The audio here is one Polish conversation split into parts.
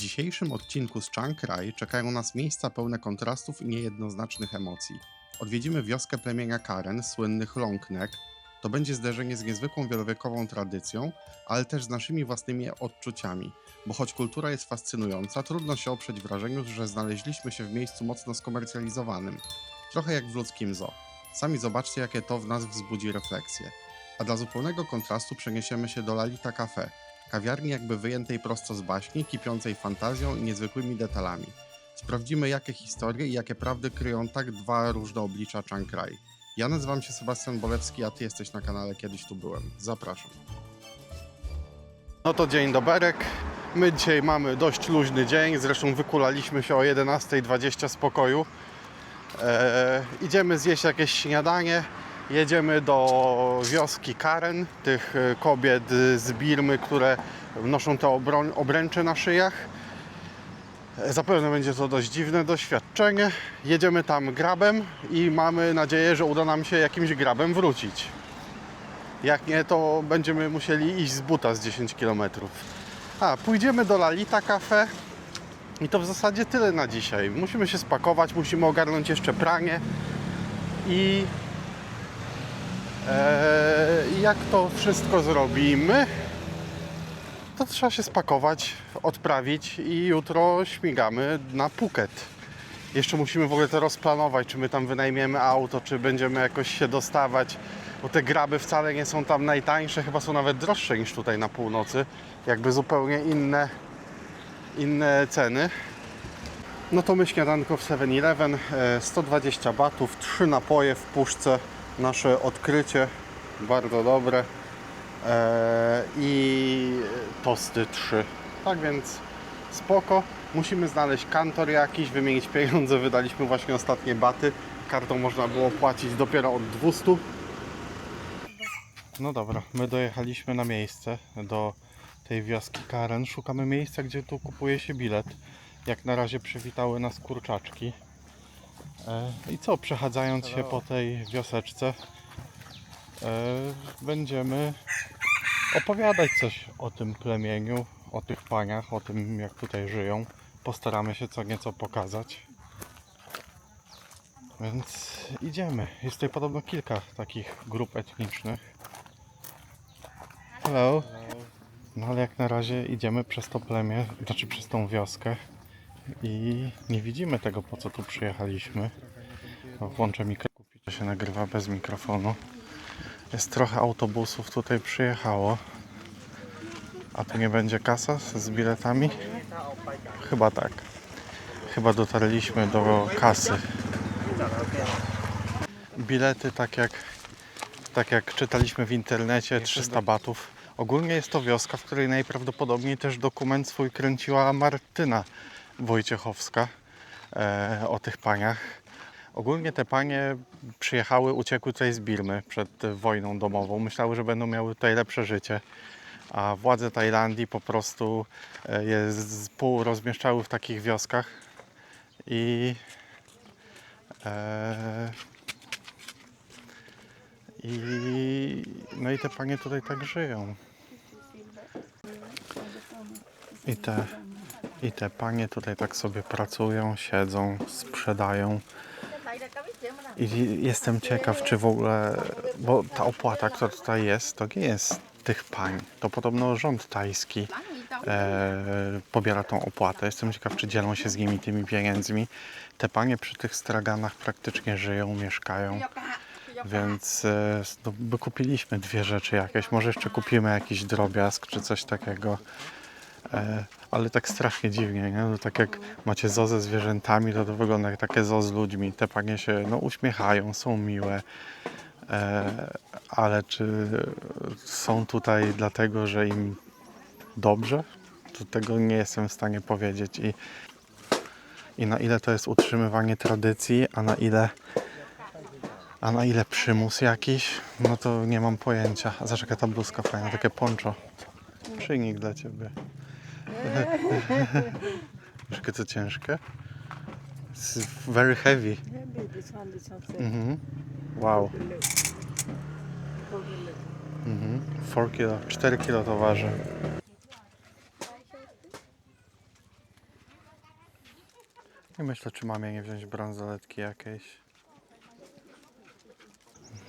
dzisiejszym odcinku z Chiang Rai czekają nas miejsca pełne kontrastów i niejednoznacznych emocji. Odwiedzimy wioskę plemienia Karen, słynnych Longneck. To będzie zderzenie z niezwykłą wielowiekową tradycją, ale też z naszymi własnymi odczuciami, bo choć kultura jest fascynująca, trudno się oprzeć wrażeniu, że znaleźliśmy się w miejscu mocno skomercjalizowanym. Trochę jak w ludzkim zoo. Sami zobaczcie, jakie to w nas wzbudzi refleksję. A dla zupełnego kontrastu przeniesiemy się do Lalita Cafe, kawiarni jakby wyjętej prosto z baśni, kipiącej fantazją i niezwykłymi detalami. Sprawdzimy, jakie historie i jakie prawdy kryją tak dwa różne oblicza Chiang. Ja nazywam się Sebastian Bolewski, a ty jesteś na kanale Kiedyś Tu Byłem. Zapraszam. No to dzień doberek. My dzisiaj mamy dość luźny dzień, zresztą wykulaliśmy się o 11.20 z pokoju. Eee, idziemy zjeść jakieś śniadanie. Jedziemy do wioski Karen, tych e, kobiet z Birmy, które noszą te obręcze na szyjach. Zapewne będzie to dość dziwne doświadczenie. Jedziemy tam grabem i mamy nadzieję, że uda nam się jakimś grabem wrócić. Jak nie, to będziemy musieli iść z buta z 10 km. A, pójdziemy do Lalita Cafe. I to w zasadzie tyle na dzisiaj. Musimy się spakować, musimy ogarnąć jeszcze pranie i Eee, jak to wszystko zrobimy, to trzeba się spakować, odprawić i jutro śmigamy na Phuket. Jeszcze musimy w ogóle to rozplanować, czy my tam wynajmiemy auto, czy będziemy jakoś się dostawać, bo te graby wcale nie są tam najtańsze, chyba są nawet droższe niż tutaj na północy, jakby zupełnie inne, inne ceny. No to my śniadanko w 7-Eleven, e, 120 batów, 3 napoje w puszce, nasze odkrycie, bardzo dobre e, i tosty 3. Tak więc spoko. Musimy znaleźć kantor jakiś, wymienić pieniądze, wydaliśmy właśnie ostatnie baty. Kartą można było płacić dopiero od 200. No dobra, my dojechaliśmy na miejsce do tej wioski Karen. Szukamy miejsca, gdzie tu kupuje się bilet. Jak na razie przywitały nas kurczaczki. E, I co, przechadzając się po tej wioseczce, e, będziemy opowiadać coś o tym plemieniu, o tych paniach, o tym jak tutaj żyją. Postaramy się co nieco pokazać. Więc idziemy. Jest tutaj podobno kilka takich grup etnicznych. Hello. No ale jak na razie idziemy przez to plemię, znaczy przez tą wioskę i nie widzimy tego po co tu przyjechaliśmy. Włączę mikrofon, to się nagrywa bez mikrofonu. Jest trochę autobusów tutaj przyjechało. A tu nie będzie kasa z biletami? Chyba tak. Chyba dotarliśmy do kasy. Bilety tak jak, tak jak czytaliśmy w internecie 300 batów. Ogólnie jest to wioska, w której najprawdopodobniej też dokument swój kręciła Martyna Wojciechowska e, o tych paniach. Ogólnie te panie przyjechały, uciekły tutaj z Birmy przed wojną domową. Myślały, że będą miały tutaj lepsze życie. A władze Tajlandii po prostu e, je z pół rozmieszczały w takich wioskach i e, i no i te panie tutaj tak żyją. I te, I te panie tutaj tak sobie pracują, siedzą, sprzedają. I jestem ciekaw, czy w ogóle, bo ta opłata, która tutaj jest, to nie jest tych pań. To podobno rząd tajski e, pobiera tą opłatę. Jestem ciekaw, czy dzielą się z nimi tymi pieniędzmi. Te panie przy tych straganach praktycznie żyją, mieszkają. Więc e, no, by kupiliśmy dwie rzeczy jakieś. Może jeszcze kupimy jakiś drobiazg czy coś takiego. E, ale tak strasznie dziwnie, nie? No, tak jak macie zo ze zwierzętami, to to wygląda jak takie zo z ludźmi. Te panie się no, uśmiechają, są miłe. E, ale czy są tutaj dlatego, że im dobrze? To tego nie jestem w stanie powiedzieć. I, i na ile to jest utrzymywanie tradycji, a na ile a na ile przymus jakiś, no to nie mam pojęcia. Jaka ta bluzka fajna, takie poncho. Szyjnik dla ciebie. Jakie to ciężkie? It's very heavy. Mhm. Wow. Mhm. 4 kilo. 4 kilo to waży. I myślę, czy mamie nie wziąć bransoletki jakiejś.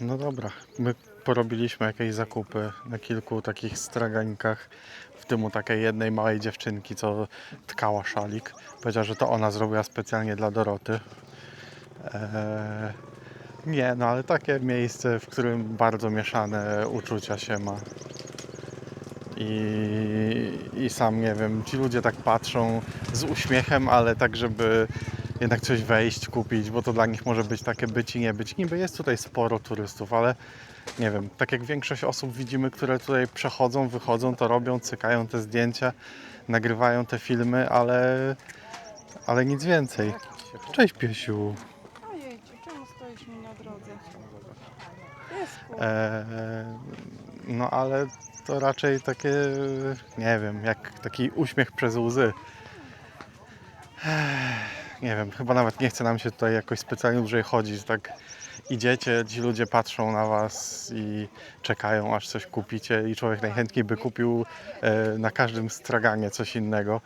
No dobra, my porobiliśmy jakieś zakupy na kilku takich stragankach, w tym takiej jednej małej dziewczynki, co tkała szalik. Powiedziała, że to ona zrobiła specjalnie dla Doroty. Eee, nie, no ale takie miejsce, w którym bardzo mieszane uczucia się ma. I, I sam nie wiem, ci ludzie tak patrzą z uśmiechem, ale tak, żeby jednak coś wejść, kupić, bo to dla nich może być takie być i nie być. Niby jest tutaj sporo turystów, ale nie wiem, tak jak większość osób widzimy, które tutaj przechodzą, wychodzą, to robią, cykają te zdjęcia, nagrywają te filmy, ale, ale nic więcej. Cześć piesiu. Ojejcie, czemu stoisz mi na drodze? Piesku. Eee, no ale to raczej takie, nie wiem, jak taki uśmiech przez łzy. Ech, Nie wiem, chyba nawet nie chce nam się tutaj jakoś specjalnie dłużej chodzić. Tak idziecie, ci ludzie patrzą na was i czekają, aż coś kupicie i człowiek najchętniej by kupił e, na każdym straganie coś innego.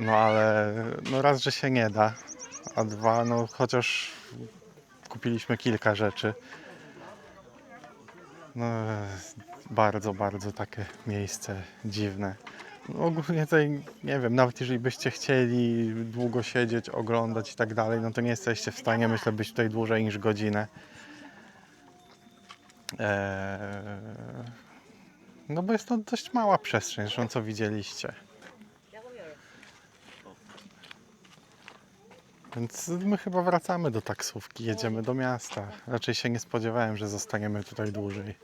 No ale no raz, że się nie da, a dwa, no chociaż kupiliśmy kilka rzeczy. No, bardzo, bardzo takie miejsce dziwne. No, ogólnie tutaj, nie wiem, nawet jeżeli byście chcieli długo siedzieć, oglądać i tak dalej, no to nie jesteście w stanie, myślę, być tutaj dłużej niż godzinę. Eee, no bo jest to dość mała przestrzeń, zresztą co widzieliście. Więc my chyba wracamy do taksówki, jedziemy do miasta. Raczej się nie spodziewałem, że zostaniemy tutaj dłużej.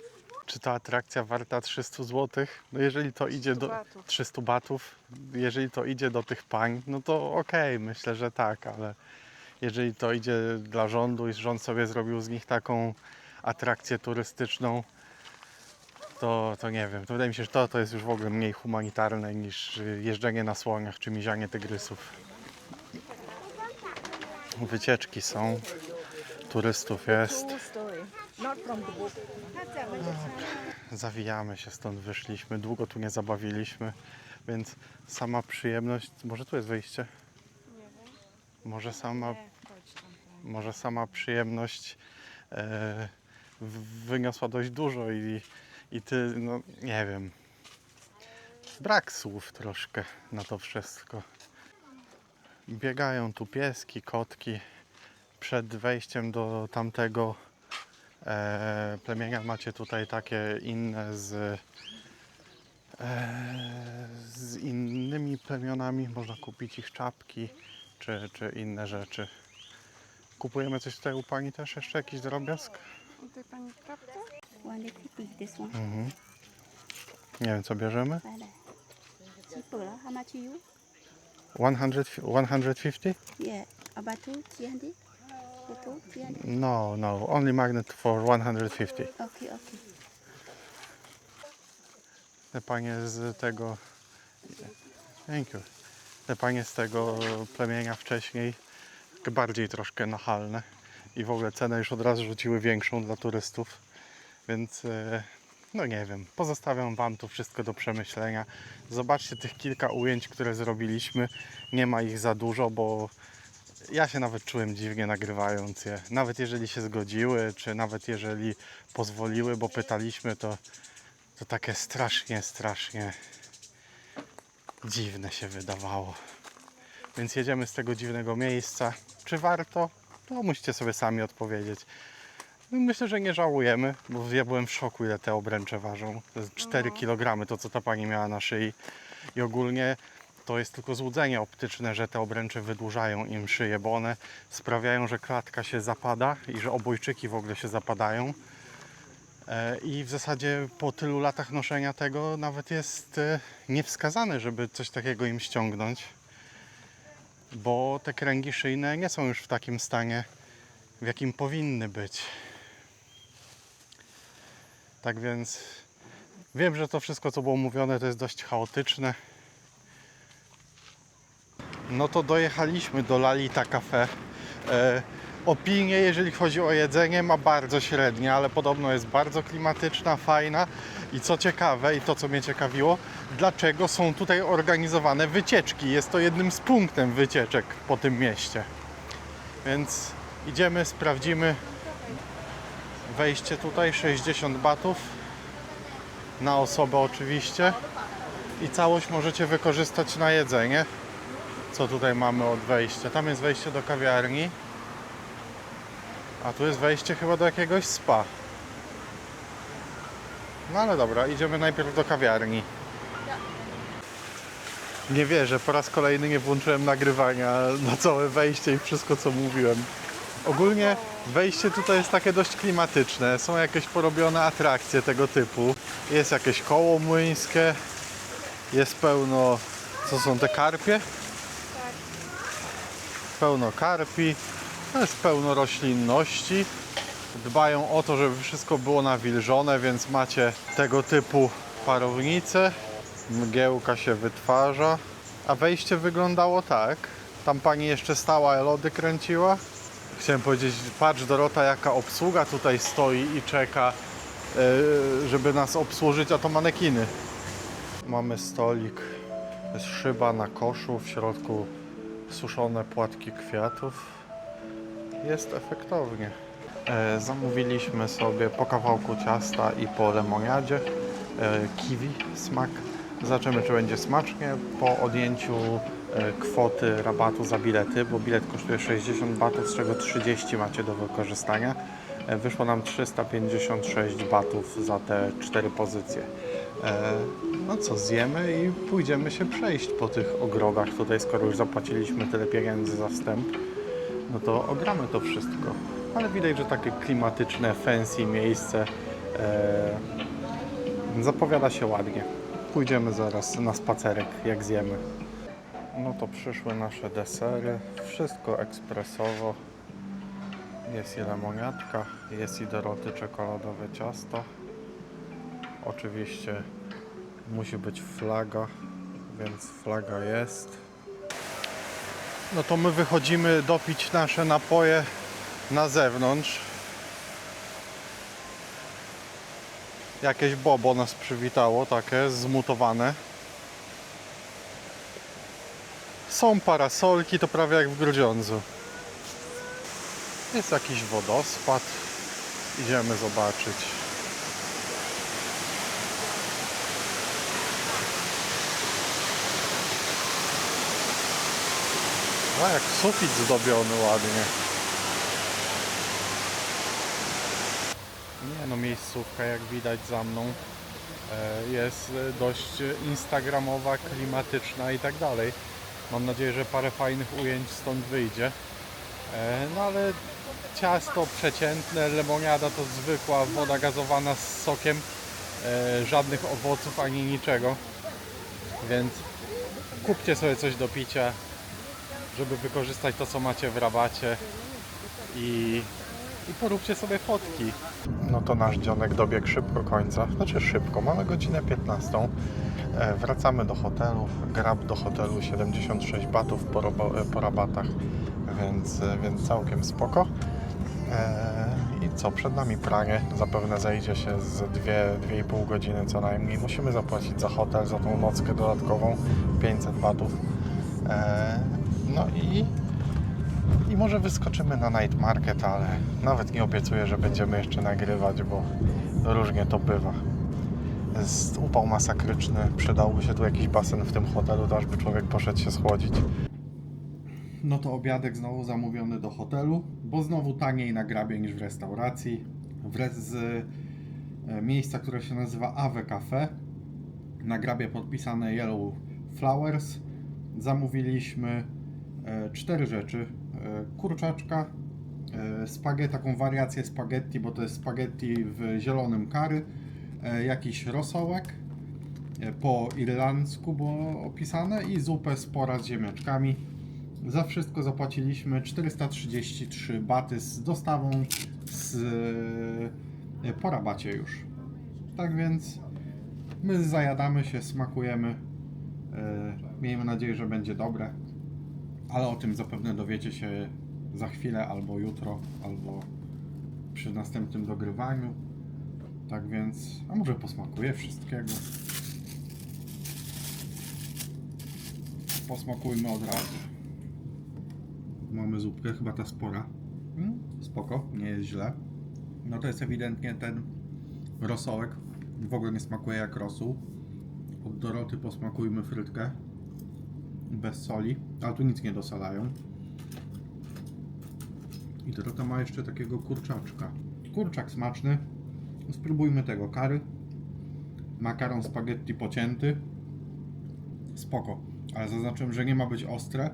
Czy ta atrakcja warta 300 zł? No jeżeli to idzie do batów. 300 batów, jeżeli to idzie do tych pań, no to okej, myślę, że tak, ale jeżeli to idzie dla rządu i rząd sobie zrobił z nich taką atrakcję turystyczną, to, to nie wiem. To wydaje mi się, że to, to jest już w ogóle mniej humanitarne niż jeżdżenie na słoniach czy mizianie tygrysów. Wycieczki są, turystów jest. True story. Not from the book. Zawijamy się stąd, wyszliśmy. Długo tu nie zabawiliśmy, więc sama przyjemność. Może tu jest wyjście? Nie wiem. Może sama, tam. może sama przyjemność e, wyniosła dość dużo i, i ty, no nie wiem. Brak słów troszkę na to wszystko. Biegają tu pieski, kotki. Przed wejściem do tamtego e, plemienia macie tutaj takie inne z, e, z innymi plemionami. Można kupić ich czapki czy, czy inne rzeczy. Kupujemy coś tutaj u Pani też? Jeszcze jakiś drobiazg? Tej pani kapta? One fifty, this one. Mhm. Nie wiem, co bierzemy? Voilà. Cheaper, how much you? 100, 150? Yeah, about two, three hundred. No, no, only magnet for 150. Okay, okay. Te panie z tego. Thank you. Te panie z tego plemienia wcześniej bardziej troszkę nachalne i w ogóle cenę już od razu rzuciły większą dla turystów. Więc e, no nie wiem, pozostawiam Wam to wszystko do przemyślenia. Zobaczcie tych kilka ujęć, które zrobiliśmy. Nie ma ich za dużo, bo ja się nawet czułem dziwnie nagrywając je. Nawet jeżeli się zgodziły, czy nawet jeżeli pozwoliły, bo pytaliśmy, to to takie strasznie, strasznie dziwne się wydawało. Więc jedziemy z tego dziwnego miejsca. Czy warto? To musicie sobie sami odpowiedzieć. Myślę, że nie żałujemy, bo ja byłem w szoku, ile te obręcze ważą. To jest 4 No. kg, to co ta pani miała na szyi. I ogólnie to jest tylko złudzenie optyczne, że te obręcze wydłużają im szyję, bo one sprawiają, że klatka się zapada i że obojczyki w ogóle się zapadają. E, I w zasadzie po tylu latach noszenia tego nawet jest e, niewskazane, żeby coś takiego im ściągnąć, bo te kręgi szyjne nie są już w takim stanie, w jakim powinny być. Tak więc wiem, że to wszystko, co było mówione, to jest dość chaotyczne. No to dojechaliśmy do Lalita Cafe. E, jeżeli chodzi o jedzenie, ma bardzo średnie, ale podobno jest bardzo klimatyczna, fajna. I co ciekawe, i to co mnie ciekawiło, dlaczego są tutaj organizowane wycieczki? Jest to jednym z punktów wycieczek po tym mieście. Więc idziemy, sprawdzimy wejście tutaj 60 batów na osobę oczywiście i całość możecie wykorzystać na jedzenie. Co tutaj mamy od wejścia? Tam jest wejście do kawiarni. A tu jest wejście chyba do jakiegoś spa. No ale dobra, idziemy najpierw do kawiarni. Nie wierzę, po raz kolejny nie włączyłem nagrywania na całe wejście i wszystko co mówiłem. Ogólnie wejście tutaj jest takie dość klimatyczne. Są jakieś porobione atrakcje tego typu. Jest jakieś koło młyńskie. Jest pełno. Co są te karpie? Pełno karpi. Jest pełno roślinności. Dbają o to, żeby wszystko było nawilżone, więc macie tego typu parownice. Mgiełka się wytwarza. A wejście wyglądało tak. Tam pani jeszcze stała, lody kręciła. Chciałem powiedzieć, patrz Dorota, jaka obsługa tutaj stoi i czeka, e, żeby nas obsłużyć, a to manekiny. Mamy stolik, jest szyba na koszu, w środku suszone płatki kwiatów. Jest efektownie. E, zamówiliśmy sobie po kawałku ciasta i po lemoniadzie e, kiwi, smak. Zobaczymy, czy będzie smacznie po odjęciu e, kwoty rabatu za bilety, bo bilet kosztuje 60 batów, z czego 30 macie do wykorzystania. E, Wyszło nam 356 batów za te cztery pozycje. E, No co, zjemy i pójdziemy się przejść po tych ogrodach tutaj, skoro już zapłaciliśmy tyle pieniędzy za wstęp, no to ogramy to wszystko. Ale widać, że takie klimatyczne, fancy miejsce e, zapowiada się ładnie. Pójdziemy zaraz na spacerek, jak zjemy. No to przyszły nasze desery. Wszystko ekspresowo. Jest i lemoniatka, jest i Doroty czekoladowe ciasto. Oczywiście musi być flaga, więc flaga jest. No to my wychodzimy dopić nasze napoje na zewnątrz. Jakieś bobo nas przywitało, takie zmutowane. Są parasolki, to prawie jak w Grudziądzu. Jest jakiś wodospad. Idziemy zobaczyć. A jak sufit zdobiony ładnie. Nie no, miejscówka jak widać za mną e, jest e, dość instagramowa, klimatyczna i tak dalej. Mam nadzieję, że parę fajnych ujęć stąd wyjdzie. E, No ale ciasto przeciętne, lemoniada to zwykła woda gazowana z sokiem, żadnych owoców ani niczego. Więc kupcie sobie coś do picia, żeby wykorzystać to, co macie w rabacie i, i poróbcie sobie fotki. No to nasz dzionek dobiegł szybko końca, znaczy szybko, mamy godzinę 15. E, wracamy do hotelu, grab do hotelu 76 batów po, e, po rabatach, więc, e, więc całkiem spoko. I co, przed nami pranie, zapewne zajdzie się z 2-2,5 godziny co najmniej. Musimy zapłacić za hotel, za tą nockę dodatkową 500 batów. No i, i może wyskoczymy na night market, ale nawet nie obiecuję, że będziemy jeszcze nagrywać, bo różnie to bywa. Jest upał masakryczny, przydałby się tu jakiś basen w tym hotelu, to człowiek poszedł się schłodzić. No to obiadek znowu zamówiony do hotelu, bo znowu taniej na grabie niż w restauracji. Wraz z e, miejsca, które się nazywa Ave Cafe. Na grabie podpisane Yellow Flowers. Zamówiliśmy cztery rzeczy. E, kurczaczka, e, spaghetti, taką wariację spaghetti, bo to jest spaghetti w zielonym curry, e, jakiś rosołek e, po irlandzku było opisane i zupę spora z ziemniaczkami. Za wszystko zapłaciliśmy 433 baty z dostawą z, e, po rabacie już. Tak więc my zajadamy się, smakujemy. E, Miejmy nadzieję, że będzie dobre. Ale o tym zapewne dowiecie się za chwilę, albo jutro, albo przy następnym dogrywaniu. Tak więc, a może posmakuję wszystkiego. Posmakujmy od razu. Mamy zupkę, chyba ta spora. Mm, spoko, nie jest źle. No to jest ewidentnie ten rosołek. W ogóle nie smakuje jak rosół. Od Doroty posmakujmy frytkę. Bez soli, ale tu nic nie dosalają. I Dorota ma jeszcze takiego kurczaczka. Kurczak smaczny. Spróbujmy tego kary. Makaron spaghetti pocięty. Spoko. Ale zaznaczyłem, że nie ma być ostre.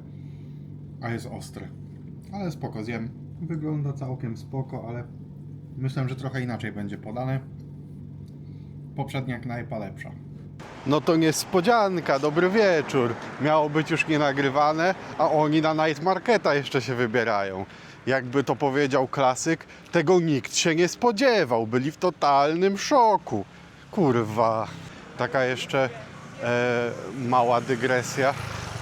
A jest ostre. Ale spoko, zjem. Wygląda całkiem spoko, ale myślę, że trochę inaczej będzie podane. Poprzednia knajpa lepsza. No to niespodzianka, dobry wieczór. Miało być już nie nagrywane, a oni na night marketa jeszcze się wybierają. Jakby to powiedział klasyk, tego nikt się nie spodziewał. Byli w totalnym szoku. Kurwa. Taka jeszcze e, mała dygresja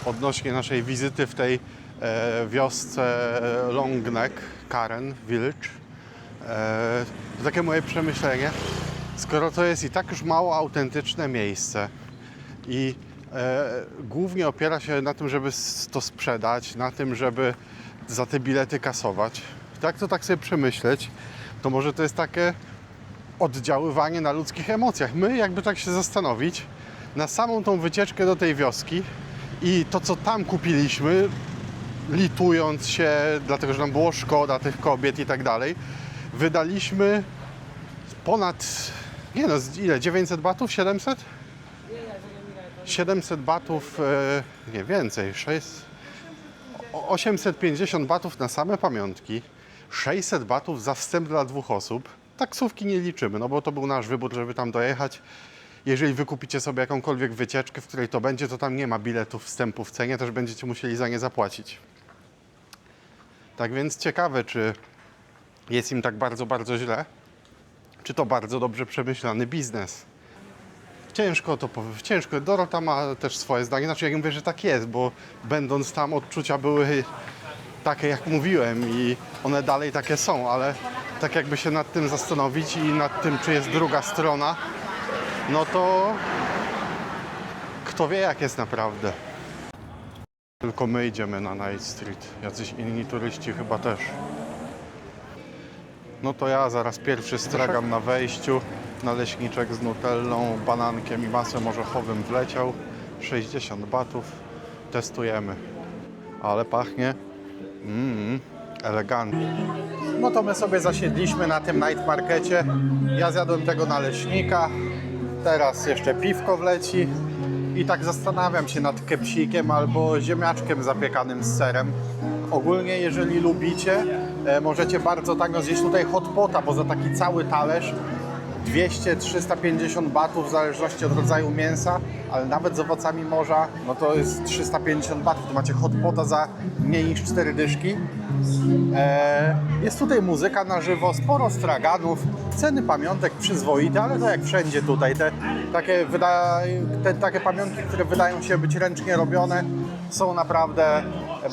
odnośnie naszej wizyty w tej e, wiosce Longneck, Karen Village. E, takie moje przemyślenie. Skoro to jest i tak już mało autentyczne miejsce i e, głównie opiera się na tym, żeby to sprzedać, na tym, żeby za te bilety kasować, tak to tak sobie przemyśleć, to może to jest takie oddziaływanie na ludzkich emocjach. My, jakby tak się zastanowić, na samą tą wycieczkę do tej wioski i to, co tam kupiliśmy, litując się, dlatego że nam było szkoda tych kobiet i tak dalej, wydaliśmy ponad, nie no, ile, 900 batów, 700? 700 batów, e, nie więcej, 6, o- 850 batów na same pamiątki, 600 batów za wstęp dla dwóch osób. Taksówki nie liczymy, no bo to był nasz wybór, żeby tam dojechać. Jeżeli wykupicie sobie jakąkolwiek wycieczkę, w której to będzie, to tam nie ma biletów wstępu w cenie, też będziecie musieli za nie zapłacić. Tak więc ciekawe, czy jest im tak bardzo, bardzo źle, czy to bardzo dobrze przemyślany biznes. Ciężko to powiedzieć. Ciężko. Dorota ma też swoje zdanie. Znaczy, ja mówię, że tak jest, bo będąc tam odczucia były takie, jak mówiłem, i one dalej takie są, ale tak jakby się nad tym zastanowić i nad tym, czy jest druga strona, no to kto wie, jak jest naprawdę. Tylko my idziemy na Night Street. Jacyś inni turyści chyba też. No to ja zaraz pierwszy stragam na wejściu. Naleśniczek z nutellą, banankiem i masłem orzechowym wleciał. 60 batów. Testujemy. Ale pachnie mm, elegancko. No to my sobie zasiedliśmy na tym night markecie. Ja zjadłem tego naleśnika. Teraz jeszcze piwko wleci. I tak zastanawiam się nad kepsikiem albo ziemniaczkiem zapiekanym z serem. Ogólnie, jeżeli lubicie, możecie bardzo tanio zjeść tutaj hot pota, bo za taki cały talerz 200-350 batów w zależności od rodzaju mięsa, ale nawet z owocami morza, no to jest 350 batów. To macie hot pota za mniej niż 4 dyszki. E, jest tutaj muzyka na żywo, sporo straganów, ceny pamiątek przyzwoite, ale to jak wszędzie tutaj. Te takie, wyda, te, takie pamiątki, które wydają się być ręcznie robione, są naprawdę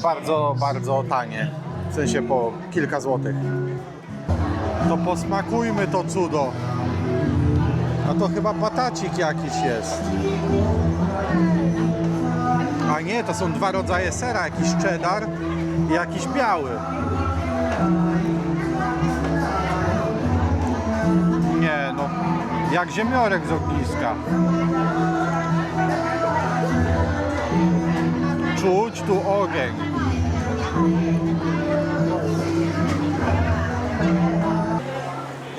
bardzo, bardzo tanie. W sensie po kilka złotych. To posmakujmy to cudo. A to chyba patacik jakiś jest. A nie, to są dwa rodzaje sera, jakiś cheddar i jakiś biały. Nie no, jak ziemiorek z ogniska. Czuć tu ogień.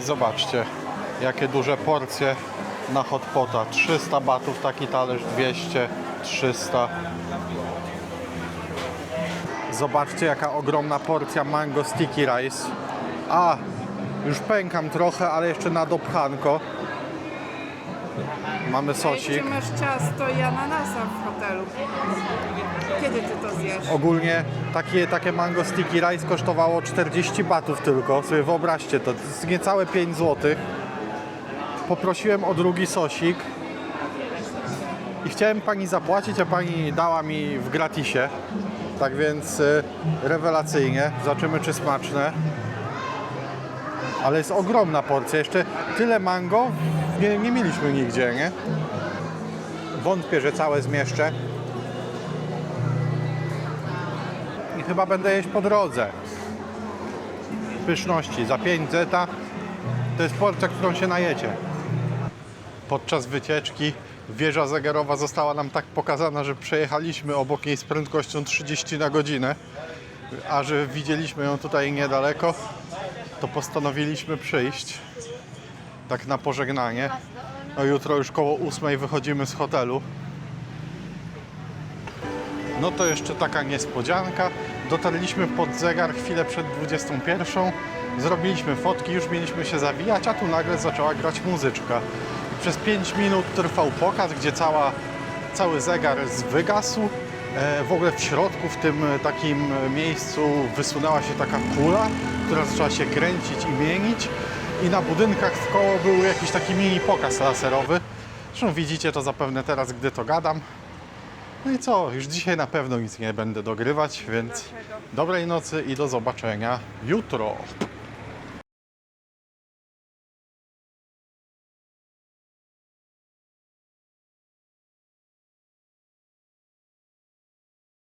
Zobaczcie, jakie duże porcje na hot pota. 300 batów taki talerz, 200, 300. Zobaczcie, jaka ogromna porcja mango sticky rice. A, już pękam trochę, ale jeszcze na dopchanko. Mamy sosik. czy masz ciasto i ananasa w hotelu? Kiedy ty to zjesz? Ogólnie takie, takie mango sticky rice kosztowało 40 batów tylko. Sobie wyobraźcie to, to jest niecałe 5 zł. Poprosiłem o drugi sosik. i chciałem pani zapłacić, a pani dała mi w gratisie. Tak więc y, rewelacyjnie. Zobaczymy, czy smaczne. Ale jest ogromna porcja. Jeszcze tyle mango nie, nie mieliśmy nigdzie, nie? Wątpię, że całe zmieszczę. I chyba będę jeść po drodze. Pyszności za 5 zeta. To jest porcja, którą się najecie. Podczas wycieczki wieża zegarowa została nam tak pokazana, że przejechaliśmy obok niej z prędkością 30 na godzinę. A że widzieliśmy ją tutaj niedaleko, to postanowiliśmy przyjść. Tak na pożegnanie. No jutro już koło 8 wychodzimy z hotelu. No to jeszcze taka niespodzianka. Dotarliśmy pod zegar chwilę przed 21. Zrobiliśmy fotki, już mieliśmy się zawijać, a tu nagle zaczęła grać muzyczka. Przez 5 minut trwał pokaz, gdzie cała, cały zegar wygasł. E, w ogóle w środku, w tym e, takim e, miejscu wysunęła się taka kula, która zaczęła się kręcić i mienić. I na budynkach w koło był jakiś taki mini pokaz laserowy. Zresztą widzicie to zapewne teraz, gdy to gadam. No i co, już dzisiaj na pewno nic nie będę dogrywać, więc dobrej nocy i do zobaczenia jutro.